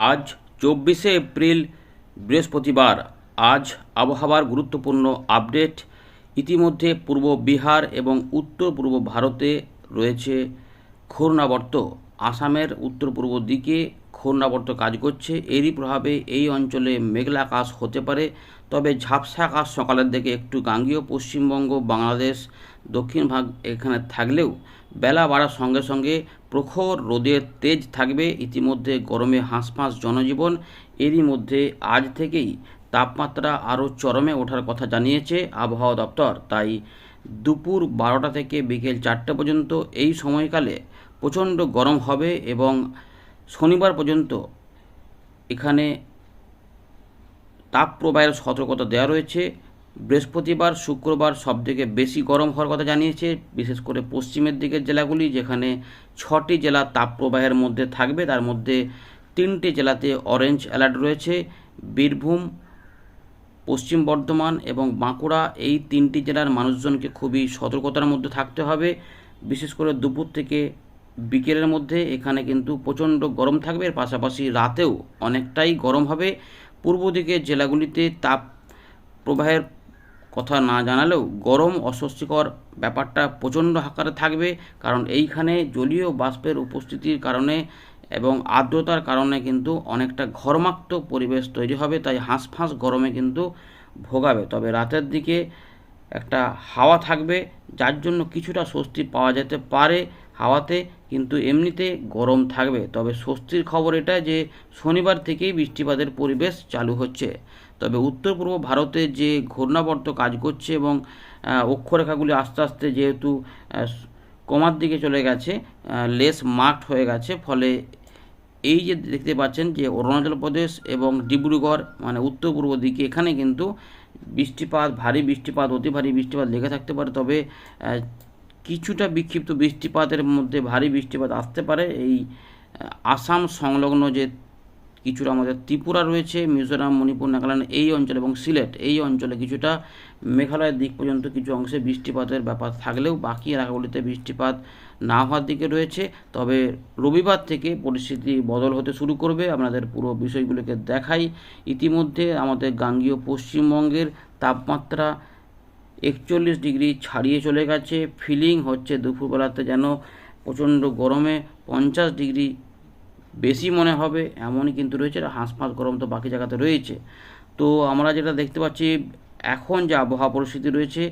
আজ চব্বিশে এপ্রিল, বৃহস্পতিবার। আজ আবহাওয়ার গুরুত্বপূর্ণ আপডেট। ইতিমধ্যে পূর্ব বিহার এবং উত্তর পূর্ব ভারতে রয়েছে ঘূর্ণাবর্ত। আসামের উত্তর পূর্ব দিকে ঘূর্ণাবর্ত কাজ করছে। এরই প্রভাবে এই অঞ্চলে মেঘলা আকাশ হতে পারে। তবে ঝাপসা আকাশ সকালের দিকে একটু গাঙ্গীয় পশ্চিমবঙ্গ, বাংলাদেশ, দক্ষিণ ভাগ এখানে থাকলেও বেলা বাড়ার সঙ্গে সঙ্গে প্রখর রোদের তেজ থাকবে। ইতিমধ্যে গরমে হাঁসফাঁস জনজীবন। এরই মধ্যে আজ থেকেই তাপমাত্রা আরও চরমে ওঠার কথা জানিয়েছে আবহাওয়া দপ্তর। তাই দুপুর বারোটা থেকে বিকেল চারটে পর্যন্ত এই সময়কালে প্রচণ্ড গরম হবে এবং শনিবার পর্যন্ত এখানে তাপপ্রবাহের সতর্কতা দেওয়া রয়েছে। বৃহস্পতিবার, শুক্রবার সবথেকে বেশি গরম হওয়ার কথা জানিয়েছে, বিশেষ করে পশ্চিমের দিকের জেলাগুলি যেখানে ছটি জেলা তাপপ্রবাহের মধ্যে থাকবে। তার মধ্যে তিনটি জেলাতে অরেঞ্জ অ্যালার্ট রয়েছে। বীরভূম, পশ্চিম বর্ধমান এবং বাঁকুড়া এই তিনটি জেলার মানুষজনকে খুবই সতর্কতার মধ্যে থাকতে হবে। বিশেষ করে দুপুর থেকে বিকেলের মধ্যে এখানে কিন্তু প্রচণ্ড গরম থাকবে। পাশাপাশি রাতেও অনেকটাই গরম হবে। পূর্ব দিকের জেলাগুলিতে তাপ প্রবাহের কথা না জানালেও গরম অস্বস্তিকর ব্যাপারটা প্রচণ্ড আকারে থাকবে। কারণ এইখানে জলীয় বাষ্পের উপস্থিতির কারণে এবং আর্দ্রতার কারণে কিন্তু অনেকটা ঘরমাক্ত পরিবেশ তৈরি হবে। তাই হাঁসফাঁস গরমে কিন্তু ভোগাবে। তবে রাতের দিকে একটা হাওয়া থাকবে, যার জন্য কিছুটা স্বস্তি পাওয়া যেতে পারে। হাওয়াতে, কিন্তু এমনিতে গরম থাকবে। তবে স্বস্তির খবর এটা যে, শনিবার থেকেই বৃষ্টিপাতের পরিবেশ চালু হচ্ছে। তবে উত্তর পূর্ব ভারতে যে ঘূর্ণাবর্ত কাজ করছে এবং অক্ষরেখাগুলি আস্তে আস্তে যেহেতু কমার দিকে চলে গেছে লেস মার্কড হয়ে গেছে, ফলে এই যে দেখতে পাচ্ছেন যে, অরুণাচল প্রদেশ এবং ডিব্রুগড় মানে উত্তর পূর্ব দিকে, এখানে কিন্তু বৃষ্টিপাত, ভারী বৃষ্টিপাত, অতি ভারী বৃষ্টিপাত লেগে থাকতে পারে। তবে কিছুটা বিক্ষিপ্ত বৃষ্টিপাতের মধ্যে ভারী বৃষ্টিপাত আসতে পারে। এই আসাম সংলগ্ন যে কিছুটা আমাদের ত্রিপুরা রয়েছে, মিজোরাম, মণিপুর, নাগাল্যান্ড, এই অঞ্চল এবং সিলেট, এই অঞ্চলে কিছুটা মেঘালয়ের দিক পর্যন্ত কিছু অংশে বৃষ্টিপাতের ব্যাপার থাকলেও বাকি এলাকাগুলিতে বৃষ্টিপাত না হওয়ার দিকে রয়েছে। তবে রবিবার থেকে পরিস্থিতি বদল হতে শুরু করবে। আপনাদের পুরো বিষয়গুলোকে দেখাই। ইতিমধ্যে আমাদের গাঙ্গীয় পশ্চিমবঙ্গের তাপমাত্রা একচল্লিশ ডিগ্রি ছাড়িয়ে চলে গেছে। ফিলিং হচ্ছে দুপুরবেলাতে যেন প্রচণ্ড গরমে। পঞ্চাশ ডিগ্রি বেশি মনে হবে, এমনই কিন্তু রয়েছে। হাঁসফাঁস গরম তো বাকি জায়গাতে রয়েছে। তো আমরা যেটা দেখতে পাচ্ছি, এখন যে আবহাওয়া পরিস্থিতি রয়েছে,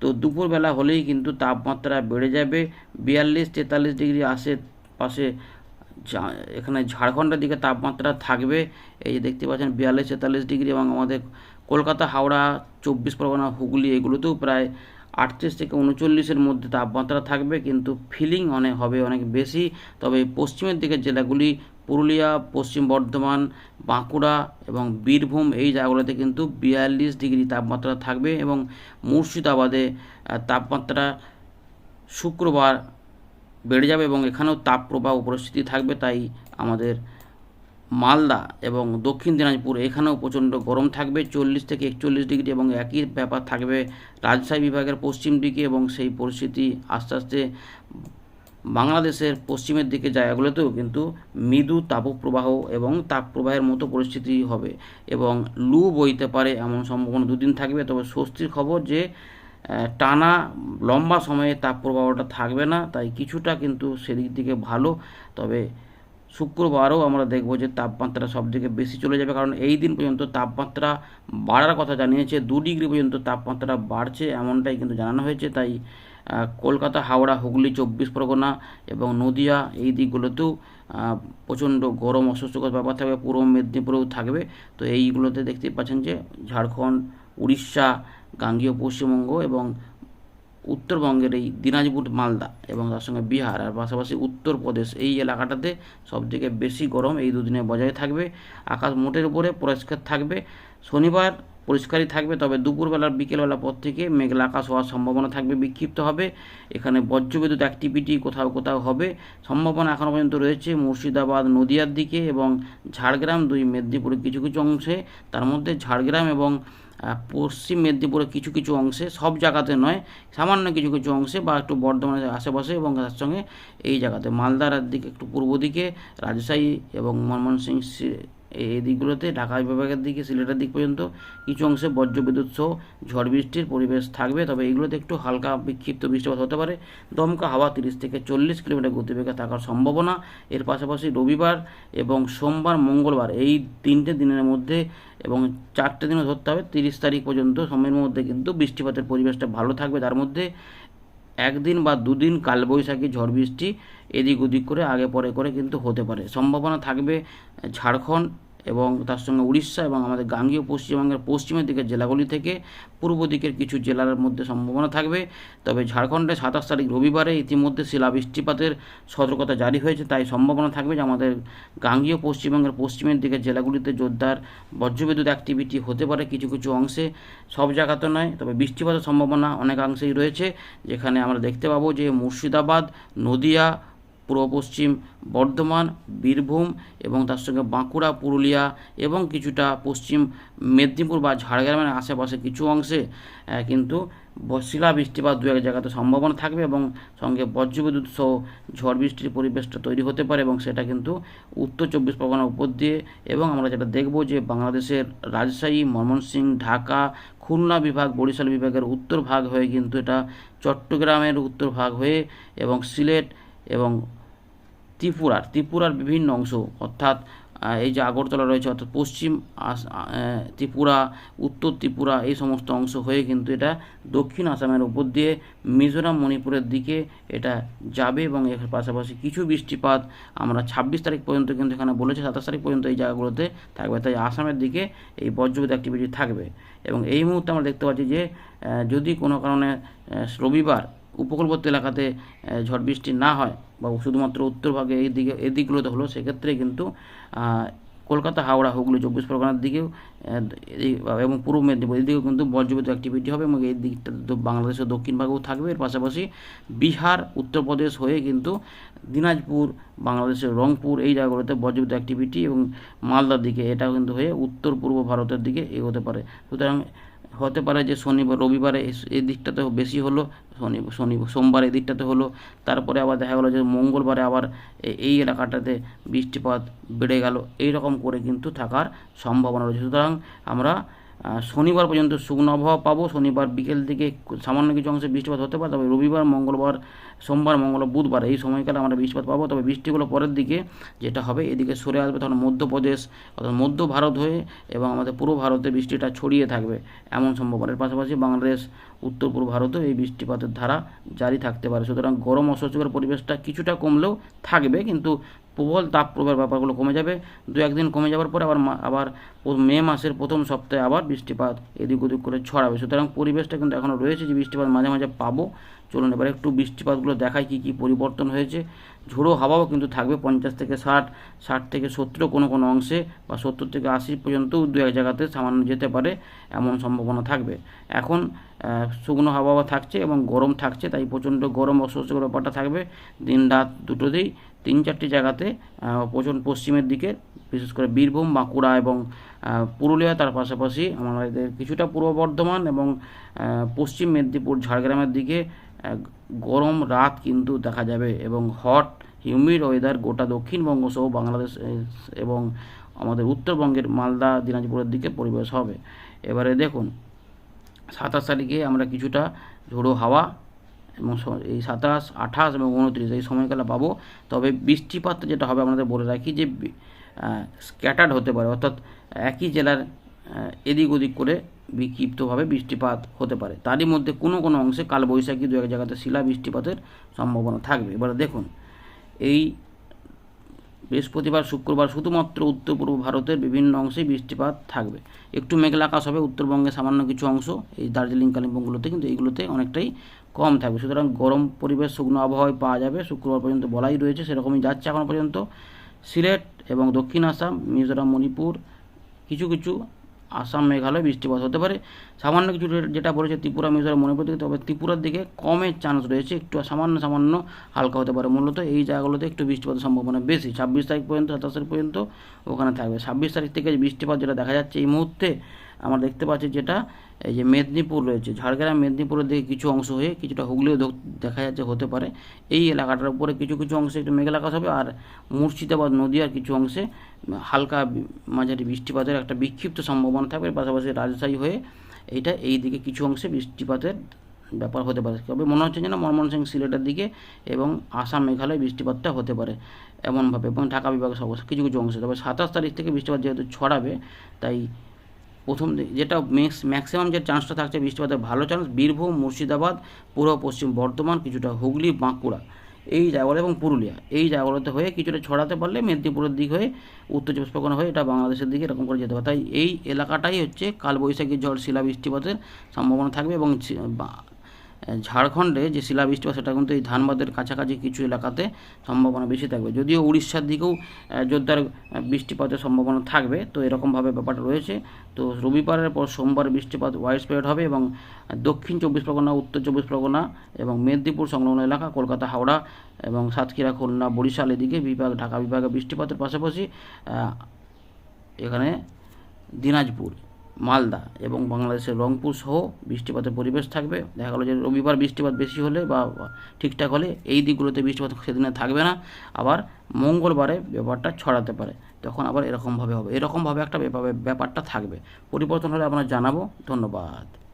তো দুপুরবেলা হলেই কিন্তু তাপমাত্রা বেড়ে যাবে। বিয়াল্লিশ তেতাল্লিশ ডিগ্রি আসে পাশে এখানে ঝাড়খণ্ডের দিকে তাপমাত্রা থাকবে। এই যে দেখতে পাচ্ছেন, বিয়াল্লিশ তেতাল্লিশ ডিগ্রি এবং আমাদের কলকাতা, হাওড়া, চব্বিশ পরগনা, হুগলি এগুলোতেও প্রায় আটত্রিশ থেকে উনচল্লিশের মধ্যে তাপমাত্রা থাকবে, কিন্তু ফিলিং অনেক হবে অনেক বেশি। তবে পশ্চিমের দিকের জেলাগুলি পুরুলিয়া, পশ্চিম বর্ধমান, বাঁকুড়া এবং বীরভূম এই জায়গাগুলোতে কিন্তু বিয়াল্লিশ ডিগ্রি তাপমাত্রা থাকবে এবং মুর্শিদাবাদে তাপমাত্রা শুক্রবার বেড়ে যাবে এবং এখানেও তাপপ্রবাহ উপস্থিতি থাকবে, তাই আমাদের মালদা এবং দক্ষিণ দিনাজপুর, এখানেও প্রচণ্ড গরম থাকবে, চল্লিশ থেকে একচল্লিশ ডিগ্রি এবং একই ব্যাপার থাকবে রাজশাহী বিভাগের পশ্চিম দিকে এবং সেই পরিস্থিতি আস্তে আস্তে বাংলাদেশের পশ্চিমের দিকে জায়গাগুলোতেও কিন্তু মৃদু তাপপ্রবাহ এবং তাপপ্রবাহের মতো পরিস্থিতি হবে এবং লু বইতে পারে এমন সম্ভাবনা দুদিন থাকবে। তবে স্বস্তির খবর যে টানা লম্বা সময়ে তাপপ্রবাহটা থাকবে না, তাই কিছুটা কিন্তু সেদিক দিকে ভালো। তবে শুক্রবারও আমরা দেখব যে তাপমাত্রা সবথেকে বেশি চলে যাবে। কারণ এই দিন পর্যন্ত তাপমাত্রা বাড়ার কথা জানিয়েছে। দু ডিগ্রি পর্যন্ত তাপমাত্রা বাড়ছে এমনটাই কিন্তু জানানো হয়েছে। তাই কলকাতা, হাওড়া, হুগলি, চব্বিশ পরগনা এবং নদিয়া এই দিকগুলোতেও প্রচণ্ড গরম, অস্বস্তিকর ব্যাপার থাকবে। পূর্ব মেদিনীপুরেও থাকবে। তো এইগুলোতে দেখতে পাচ্ছেন যে ঝাড়খণ্ড, উড়িষ্যা, গাঙ্গীয় পশ্চিমবঙ্গ এবং উত্তরবঙ্গের এই দিনাজপুর, মালদা এবং তার সঙ্গে বিহার। আর পাশাপাশি উত্তরপ্রদেশ, এই এলাকাটাতে সবথেকে বেশি গরম এই দুদিনে বজায় থাকবে। আকাশ মোটের উপরে পরিষ্কার থাকবে। শনিবার পরিষ্কারই থাকবে, তবে দুপুরবেলার বিকেলবেলা পর থেকে মেঘলা আকাশ হওয়ার সম্ভাবনা থাকবে, বিক্ষিপ্ত হবে। এখানে বজ্রবিদ্যুৎ অ্যাক্টিভিটি কোথাও কোথাও হবে। সম্ভাবনা এখনও পর্যন্ত রয়েছে মুর্শিদাবাদ, নদিয়ার দিকে এবং ঝাড়গ্রাম দুই, মেদিনীপুরের কিছু কিছু অংশে। তার মধ্যে ঝাড়গ্রাম এবং পশ্চিম মেদিনীপুরের কিছু কিছু অংশে, সব জায়গাতে নয়, সামান্য কিছু কিছু অংশে বা একটু বর্ধমানের আশেপাশে এবং তার সঙ্গে এই জায়গাতে। মালদার দিকে, একটু পূর্ব দিকে, রাজশাহী এবং ময়মনসিংহ সি- এই দিকগুলোতে ঢাকা বিভাগের দিকে, সিলেটের দিক পর্যন্ত কিছু অংশে বজ্রবিদ্যুৎ সহ ঝড় বৃষ্টির পরিবেশ থাকবে। তবে এগুলোতে একটু হালকা বিক্ষিপ্ত বৃষ্টিপাত হতে পারে। দমকা হাওয়া তিরিশ থেকে চল্লিশ কিলোমিটার গতিবেগে থাকার সম্ভাবনা। এর পাশাপাশি রবিবার এবং সোমবার, মঙ্গলবার এই তিনটে দিনের মধ্যে এবং চারটে দিনও ধরতে হবে। তিরিশ তারিখ পর্যন্ত সময়ের মধ্যে কিন্তু বৃষ্টিপাতের পরিবেশটা ভালো থাকবে। তার মধ্যে একদিন বা দুদিন কালবৈশাখী ঝড় বৃষ্টি এদিক ওদিক করে, আগে পরে করে কিন্তু হতে পারে। সম্ভাবনা থাকবে ঝাড়খণ্ড এবং তার সঙ্গে উড়িষ্যা এবং আমাদের গাঙ্গীয় পশ্চিমবঙ্গের পশ্চিমের দিকের জেলাগুলি থেকে পূর্ব দিকের কিছু জেলার মধ্যে সম্ভাবনা থাকবে। তবে ঝাড়খণ্ডে সাতাশ তারিখ রবিবারে ইতিমধ্যে শিলা বৃষ্টিপাতের সতর্কতা জারি হয়েছে, তাই সম্ভাবনা থাকবে যে আমাদের গাঙ্গীয় পশ্চিমবঙ্গের পশ্চিমের দিকের জেলাগুলিতে জোরদার বজ্রবিদ্যুৎ অ্যাক্টিভিটি হতে পারে কিছু কিছু অংশে। সব জায়গাতে নয়, তবে বৃষ্টিপাতের সম্ভাবনা অনেকাংশেই রয়েছে, যেখানে আমরা দেখতে পাবো যে মুর্শিদাবাদ, নদিয়া পূর্ব পশ্চিম বর্ধমান, বীরভূম এবং তার সঙ্গে বাঁকুড়া, পুরুলিয়া এবং কিছুটা পশ্চিম মেদিনীপুর বা ঝাড়গ্রামের আশেপাশে কিছু অংশে কিন্তু শিলা বৃষ্টিপাত দু এক জায়গাতে সম্ভাবনা থাকবে এবং সঙ্গে বজ্রবিদ্যুৎ সহ ঝড় বৃষ্টির পরিবেশটা তৈরি হতে পারে এবং সেটা কিন্তু উত্তর চব্বিশ পরগনার উপর দিয়ে এবং আমরা যেটা দেখব যে বাংলাদেশের রাজশাহী ময়মনসিংহ ঢাকা, খুলনা বিভাগ, বরিশাল বিভাগের উত্তর ভাগ হয়ে কিন্তু এটা চট্টগ্রামের উত্তর ভাগ হয়ে এবং সিলেট এবং ত্রিপুরার ত্রিপুরার বিভিন্ন অংশ, অর্থাৎ এই যে আগরতলা রয়েছে, অর্থাৎ পশ্চিম ত্রিপুরা, উত্তর ত্রিপুরা, এই সমস্ত অংশ হয়ে কিন্তু এটা দক্ষিণ আসামের উপর দিয়ে মিজোরাম, মণিপুরের দিকে এটা যাবে এবং এর পাশাপাশি কিছু বৃষ্টিপাত আমরা ছাব্বিশ তারিখ পর্যন্ত কিন্তু এখানে বলেছে, সাতাশ তারিখ পর্যন্ত এই জায়গাগুলোতে থাকবে। তাই আসামের দিকে এই বজ্রবিদ্যুৎ অ্যাক্টিভিটি থাকবে এবং এই মুহূর্তে আমরা দেখতে পাচ্ছি যে যদি কোনো কারণে রবিবার উপকূলবর্তী এলাকাতে ঝড় বৃষ্টি না হয় বা শুধুমাত্র উত্তর ভাগে এই দিকে, এই দিকগুলোতে হলো সেক্ষেত্রে কিন্তু কলকাতা, হাওড়া, হুগলি, চব্বিশ পরগনার দিকেও এবং পূর্ব মেদিনীপুর, এই দিকেও কিন্তু বজ্রবিদ্যুৎ অ্যাক্টিভিটি হবে এবং এই দিকটা বাংলাদেশের দক্ষিণ ভাগেও থাকবে। এর পাশাপাশি বিহার, উত্তরপ্রদেশ হয়ে কিন্তু দিনাজপুর, বাংলাদেশের রংপুর এই জায়গাগুলোতে বজ্রবিদ্যুৎ অ্যাক্টিভিটি এবং মালদার দিকে এটাও কিন্তু হয়ে উত্তর পূর্ব ভারতের দিকে এগোতে পারে। সুতরাং হতে পারে যে শনিবার রবিবারে এই দিকটাতে বেশি হলো, শনি শনি, সোমবার এই দিকটাতে হলো, তারপরে আবার দেখা গেলো যে মঙ্গলবারে আবার এই এলাকাটাতে বৃষ্টিপাত বেড়ে গেল এই রকম করে কিন্তু থাকার সম্ভাবনা রয়েছে। সুতরাং আমরা শনিবার পর্যন্ত শুকনো আবহাওয়া পাবো। শনিবার বিকেল দিকে সামান্য কিছু অংশে বৃষ্টিপাত হতে পারে, তবে রবিবার, মঙ্গলবার, সোমবার, মঙ্গলবার, বুধবার এই সময়কালে আমরা বৃষ্টিপাত পাবো। তবে বৃষ্টিগুলো পরের দিকে যেটা হবে, এদিকে সরে আসবে তখন মধ্যপ্রদেশ অর্থাৎ মধ্য ভারত হয়ে এবং আমাদের পূর্ব ভারতে বৃষ্টিটা ছড়িয়ে থাকবে এমন সম্ভাবনা এর পাশাপাশি বাংলাদেশ, উত্তর পূর্ব ভারতেও এই বৃষ্টিপাতের ধারা জারি থাকতে পারে। সুতরাং গরম অস্বস্তিকর পরিবেশটা কিছুটা কমলেও থাকবে, কিন্তু প্রবল তাপ প্রবাহের ব্যাপারগুলো কমে যাবে। দু একদিন কমে যাওয়ার পরে আবার আবার মে মাসের প্রথম সপ্তাহে আবার বৃষ্টিপাত এদিক ওদিক করে ছড়াবে। সুতরাং পরিবেশটা কিন্তু এখনও রয়েছে যে বৃষ্টিপাত মাঝে মাঝে পাবো। চলুন এবার একটু বৃষ্টিপাতগুলো দেখাই কী কী পরিবর্তন হয়েছে। ঝোড়ো হাওয়াও কিন্তু থাকবে পঞ্চাশ থেকে ষাট ষাট থেকে সত্তর কোনো কোনো অংশে বা সত্তর থেকে আশি পর্যন্তও দু এক জায়গাতে সামান্য যেতে পারে এমন সম্ভাবনা থাকবে। এখন শুকনো হাওয়া থাকছে এবং গরম থাকছে, তাই প্রচণ্ড গরম অস্বস্তিকর ব্যাপারটা থাকবে। দিন রাত দুটোতেই তিন চারটি জায়গাতে প্রচণ্ড পশ্চিমের দিকে, বিশেষ করে বীরভূম, বাঁকুড়া এবং পুরুলিয়া, তার পাশাপাশি আমাদের কিছুটা পূর্ব বর্ধমান এবং পশ্চিম মেদিনীপুর, ঝাড়গ্রামের দিকে গরম রাত কিন্তু দেখা যাবে এবং হট হিউমিড ওয়েদার গোটা দক্ষিণবঙ্গ সহ বাংলাদেশ এবং আমাদের উত্তরবঙ্গের মালদা, দিনাজপুরের দিকে পরিবেশ হবে। এবারে দেখুন, সাতাশ তারিখে আমরা কিছুটা ঝোড়ো হাওয়া এবং এই সাতাশ, আঠাশ এবং উনত্রিশ এই সময়কালে পাবো। তবে বৃষ্টিপাতটা যেটা হবে আপনাদের বলে রাখি যে স্ক্যাটার্ড হতে পারে। অর্থাৎ একই জেলার এদিক ওদিক করে বিক্ষিপ্তভাবে বৃষ্টিপাত হতে পারে। তারই মধ্যে কোনো কোনো অংশে কালবৈশাখী দু এক জায়গাতে শিলা বৃষ্টিপাতের সম্ভাবনা থাকবে। এবারে দেখুন, এই বৃহস্পতিবার, শুক্রবার শুধুমাত্র উত্তর পূর্ব ভারতের বিভিন্ন অংশে বৃষ্টিপাত থাকবে। একটু মেঘলা আকাশ হবে উত্তরবঙ্গে সামান্য কিছু অংশ, এই দার্জিলিং, কালিম্পংগুলোতে, কিন্তু এইগুলোতে অনেকটাই কম থাকবে। সুতরাং গরম পরিবেশ, শুকনো আবহাওয়ায় পাওয়া যাবে। শুক্রবার পর্যন্ত বলাই রয়েছে, সেরকমই যাচ্ছে এখনও পর্যন্ত। সিলেট এবং দক্ষিণ আসাম, মিজোরাম, মণিপুর, কিছু কিছু আসাম, মেঘালয় বৃষ্টিপাত হতে পারে। সামান্য কিছু যেটা বলেছে ত্রিপুরা, মিজোরাম, মণিপুর দিকে, তবে ত্রিপুরার দিকে কমের চান্স রয়েছে। একটু সামান্য সামান্য হালকা হতে পারে। মূলত এই জায়গাগুলোতে একটু বৃষ্টিপাতের সম্ভাবনা বেশি। ছাব্বিশ তারিখ পর্যন্ত, সাতাশ পর্যন্ত ওখানে থাকবে। ছাব্বিশ তারিখ থেকে বৃষ্টিপাত যেটা দেখা যাচ্ছে এই মুহূর্তে আমরা দেখতে পাচ্ছি যেটা, এই যে মেদিনীপুর রয়েছে। ঝাড়গ্রাম, মেদিনীপুরের দিকে কিছু অংশ হয়ে কিছুটা হুগলিও দেখা যাচ্ছে, হতে পারে। এই এলাকাটার উপরে কিছু কিছু অংশে একটু মেঘলা আকাশ হবে আর মুর্শিদাবাদ নদীয়ার কিছু অংশে হালকা মাঝারি বৃষ্টিপাতের একটা বিক্ষিপ্ত সম্ভাবনা থাকবে। পাশাপাশি রাজশাহী হয়ে এইটা এই দিকে কিছু অংশে বৃষ্টিপাতের ব্যাপার হতে পারে। তবে মনে হচ্ছে যেন ময়মনসিংহ সিলেটের দিকে এবং আসাম মেঘালয় বৃষ্টিপাতটা হতে পারে এমনভাবে। এবং ঢাকা বিভাগের সব কিছু কিছু অংশে। তবে সাতাশ তারিখ থেকে বৃষ্টিপাত যেহেতু ছড়াবে, তাই প্রথম যেটা ম্যাক্স ম্যাক্সিমাম যে চান্সটা থাকছে বৃষ্টিপাতের ভালো চান্স বীরভূম, মুর্শিদাবাদ, পূর্ব পশ্চিম বর্ধমান, কিছুটা হুগলি, বাঁকুড়া। এই জায়গাগুলো এবং পুরুলিয়া। এই জায়গাগুলোতে হয়ে কিছুটা ছড়াতে পারলে মেদিনীপুরের দিক হয়ে, উত্তর চব্বিশ পরগনা হয়ে এটা বাংলাদেশের দিকে এরকম করে যেতে পারে। তাই এই এলাকাটাই হচ্ছে কালবৈশাখী ঝড় শিলা বৃষ্টিপাতের সম্ভাবনা থাকবে এবং ঝাড়খণ্ডে যে শিলাবৃষ্টিপাত সেটা কিন্তু এই ধানবাদের কাছাকাছি কিছু এলাকাতে সম্ভাবনা বেশি থাকবে। যদিও উড়িষ্যার দিকেও জোরদার বৃষ্টিপাতের সম্ভাবনা থাকবে, তো এরকমভাবে ব্যাপারটা রয়েছে। তো রবিবারের পর সোমবার বৃষ্টিপাত ওয়াইড স্প্রেড হবে এবং দক্ষিণ চব্বিশ পরগনা, উত্তর চব্বিশ পরগনা এবং মেদিনীপুর সংলগ্ন এলাকা, কলকাতা, হাওড়া এবং সাতক্ষীরা, খুলনা, বরিশাল এদিকে বিভাগ, ঢাকা বিভাগে বৃষ্টিপাতের পাশাপাশি এখানে দিনাজপুর। মালদা এবং বাংলাদেশের রংপুর সহ বৃষ্টিপাতের পরিবেশ থাকবে। দেখা গেলো যে রবিবার বৃষ্টিপাত বেশি হলে বা ঠিকঠাক হলে এই দিকগুলোতে বৃষ্টিপাত সেদিনে থাকবে না। আবার মঙ্গলবারে ব্যাপারটা ছড়াতে পারে। তখন আবার এরকমভাবে হবে। এরকমভাবে একটা ব্যাপারটা থাকবে। পরিবর্তন হলে আপনার জানাব। ধন্যবাদ।